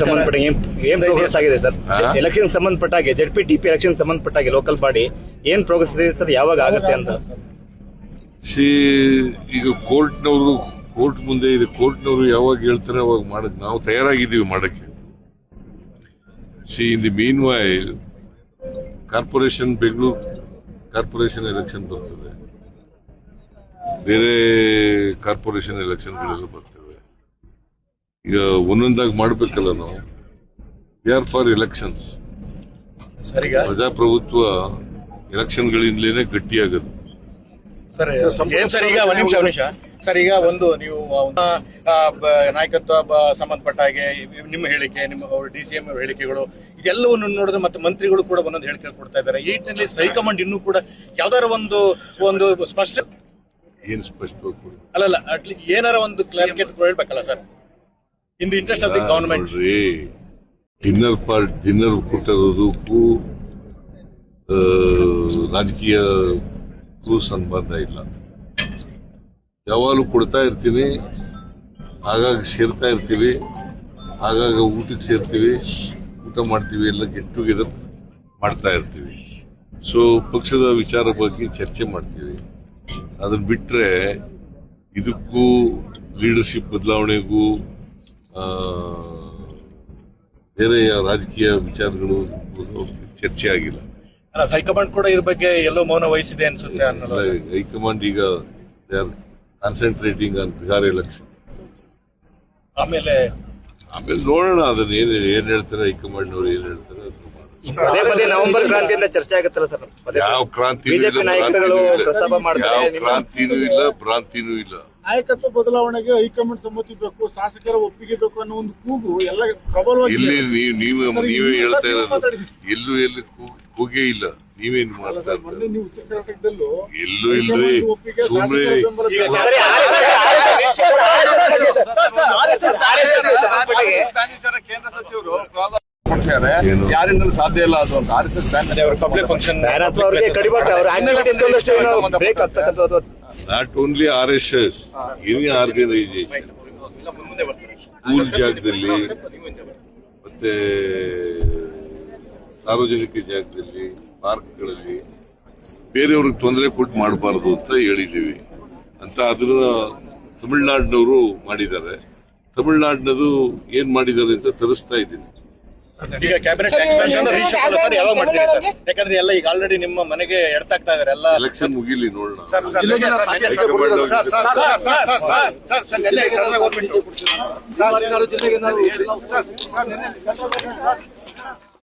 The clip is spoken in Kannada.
ಸಂಬಂಧಪಟ್ಟ ಏನ್ ಏನ್ ಪ್ರೋಗ್ರೆಸ್ ಆಗಿದೆ sir? Election election ಸಂಬಂಧಪಟ್ಟಾಗೆ Z P T P election ಸಂಬಂಧಪಟ್ಟಾಗೆ local body ಏನ್ ಪ್ರೋಗ್ರೆಸ್ ಇದೆ ಸರ್ ಯಾವಾಗ ಆಗುತ್ತೆ ಅಂತ? ಸಿ ಈಗ ಕೋರ್ಟ್ನವರು ಕೋರ್ಟ್ ಮುಂದೆ ಇದೆ. ಕೋರ್ಟ್ನವರು ಯಾವಾಗ ಹೇಳ್ತಾರೆ ಅವಾಗ ಮಾಡಕ್ ನಾವು ತಯಾರಾಗಿದ್ದೀವಿ ಮಾಡಕ್ಕೆ. See in the meanwhile corporation Bengaluru corporation election ಬರ್ತದೆ. ಬೇರೆ ಕಾರ್ಪೊರೇಷನ್ ಎಲೆಕ್ಷನ್ಗಳೆಲ್ಲ ಬರ್ತವೆ. ಈಗ ಒಂದೊಂದಾಗಿ ಮಾಡಬೇಕಲ್ಲ ನಾವು. ವಿ ಆರ್ ಫಾರ್ ಎಲೆಕ್ಷನ್ಸ್ ಪ್ರಜಾಪ್ರಭುತ್ವ ಎಲೆಕ್ಷನ್ಗಳಿಂದಲೇ ಗಟ್ಟಿಯಾಗದು. ಸರ್ ಏನ್ ಸರ್ ಈಗ ಒಂದು ನಿಮಿಷ ನಿಮಿಷ. ಸರ್ ಈಗ ಒಂದು ನೀವು ನಾಯಕತ್ವ ಬ- ಸಂಬಂಧಪಟ್ಟ ಹಾಗೆ ನಿಮ್ಮ ಹೇಳಿಕೆ ನಿಮ್ಮ ಡಿ ಸಿ ಎಂ ಹೇಳಿಕೆಗಳು ಇದೆಲ್ಲವನ್ನು ನೋಡಿದ್ರೆ ಮತ್ತೆ ಮಂತ್ರಿಗಳು ಕೂಡ ಒಂದೊಂದು ಹೇಳಿಕೆ ಕೊಡ್ತಾ ಇದ್ದಾರೆ. ಈ ನಿಟ್ಟಿನಲ್ಲಿ ಹೈಕಮಾಂಡ್ ಇನ್ನೂ ಕೂಡ ಯಾವ್ದಾರ ಒಂದು ಒಂದು ಸ್ಪಷ್ಟ ಏನು ಸ್ಪಷ್ಟ ಅಲ್ಲಲ್ಲ ಅಟ್ಲಿ ಏನಾರ ಒಂದು ಕ್ಲಾರಿಫಿಕೇಟ್ ಹೇಳ್ಬೇಕಲ್ಲ sir? In the interest of the government dinner part dinner ಕೊಟ್ಟಿರೋದಕ್ಕೂ ರಾಜಕೀಯ ರಾಜಕೀಯಕ್ಕೂ ಸಂಬಂಧ ಇಲ್ಲ. ಯಾವಾಗಲೂ ಕೊಡ್ತಾ ಇರ್ತೀನಿ ಆಗಾಗ ಸೇರ್ತಾ ಇರ್ತೀವಿ ಆಗಾಗ ಊಟಕ್ಕೆ ಸೇರ್ತೀವಿ ಊಟ ಮಾಡ್ತೀವಿ ಎಲ್ಲ ಗೆಟ್ ಟುಗೆದರ್ ಮಾಡ್ತಾ ಇರ್ತೀವಿ. ಸೊ ಪಕ್ಷದ ವಿಚಾರ ಬಗ್ಗೆ ಚರ್ಚೆ ಮಾಡ್ತೀವಿ. ಅದನ್ನು ಬಿಟ್ಟರೆ ಇದಕ್ಕೂ ಲೀಡರ್ಶಿಪ್ ಬದಲಾವಣೆಗೂ ಆ, ಬೇರೆ ರಾಜಕೀಯ ವಿಚಾರಗಳು ಚರ್ಚೆ ಆಗಿಲ್ಲ ಅಲ್ಲ ಹೈಕಮಾಂಡ್ ಕೂಡ ಇದ್ರ ಬಗ್ಗೆ ಎಲ್ಲೋ ಮೌನ ವಹಿಸಿದೆ ಅನ್ಸುತ್ತೆ ಅನ್ನೋದು ಹೈಕಮಾಂಡ್ ಈಗ they are concentrating on Bihar election ಆಮೇಲೆ ಆಮೇಲೆ ನೋಡೋಣ ಅದನ್ನ ಏನ್ ಏನ್ ಹೇಳ್ತಾರೆ ಹೈಕಮಾಂಡ್ನವ್ರು ಏನ್ ಹೇಳ್ತಾರೆ. ಪದೇ ಪದೇ ನವೆಂಬರ್ ಕ್ರಾಂತಿಯಿಂದ ಚರ್ಚೆ ಆಗುತ್ತಲ್ಲ ಸರ್ ಪದೇ ಯಾವ ಕ್ರಾಂತಿ ಬಿಜೆಪಿ ಇಲ್ಲ ನಾಯಕರುಗಳು ಭ್ರಾಂತಿನೂ ಇಲ್ಲ ಪ್ರಸ್ತಾಪ ಮಾಡ್ತಾರೆ ಯಾವ ನಿಮ್ಮ- ಕ್ರಾಂತಿನೂ ಇಲ್ಲ ಭ್ರಾಂತಿನೂ ಇಲ್ಲ ನಾಯಕತ್ವ ಬದಲಾವಣೆಗೆ ಹೈಕಮಾಂಡ್ ಸಮ್ಮತಿ ಬೇಕು ಶಾಸಕರ ಒಪ್ಪಿಗೆ ಬೇಕು ಅನ್ನೋ ಒಂದು ಕೂಗು ಎಲ್ಲ ಪ್ರಬಲವಾಗಿ ಇಲ್ಲಿ ನೀವು ನೀವು ನೀವೇ ಹೇಳ್ತಾ ಇರೋದು. ಎಲ್ಲೂ ಎಲ್ಲಿ ಕೂ- ಕೂಗೇ ಇಲ್ಲ ನೀವೇನ್ ಅಲ್ಲ ಮಾಡ್ತಾ ಸರ್, ಮೊನ್ನೆ ಇರ್ತಾರೆ ನೀವು ಉತ್ತರ ಕರ್ನಾಟಕದಲ್ಲೂ ಎಲ್ಲೂ ಹೈಕಮಾಂಡ್ ಇಲ್ರಿ ಒಪ್ಪಿಗೆ ಸುಮ್ನೆ ಬೆಂಬಲ ಈಗ ಏನು? ಯಾರಿಂದಲೂ ಸಾಧ್ಯ ಇಲ್ಲ ಅದು ಅಂತ. R S S ban public function not only R S S any organisation school ಜಾಗದಲ್ಲಿ? ಮತ್ತೆ ಸಾರ್ವಜನಿಕ ಜಾಗದಲ್ಲಿ ಪಾರ್ಕ್ಗಳಲ್ಲಿ ಬೇರೆಯವ್ರಿಗೆ ತೊಂದರೆ ಕೊಟ್ಟು ಮಾಡಬಾರದು ಅಂತ ಹೇಳಿದೀವಿ ಅಂತ ಅದನ್ನ ತಮಿಳ್ನಾಡಿನವರು ಮಾಡಿದ್ದಾರೆ. ತಮಿಳ್ನಾಡಿನದು ಏನ್ ಮಾಡಿದ್ದಾರೆ ಅಂತ ತರಿಸ್ತಾ ಇದ್ದೀನಿ. ಈಗ ಕ್ಯಾಬಿನೆಟ್ ಎಕ್ಸ್ಟೆನ್ಷನ್ ರೀಶಫಲ್ ಸರ್ ಯಾವಾಗ ಮಾಡ್ತೀರಿ ಸರ್ ಯಾಕಂದ್ರೆ ಎಲ್ಲ ಈಗ ಆಲ್ರೆಡಿ ನಿಮ್ಮ ಮನೆಗೆ ಎಡ್ತಾಗ್ತಾ ಇದಾರೆ ಎಲ್ಲ ಎಲೆಕ್ಷನ್ ಮುಗಿಲಿ ನೋಡೋಣ ಸರ್, ಸರ್,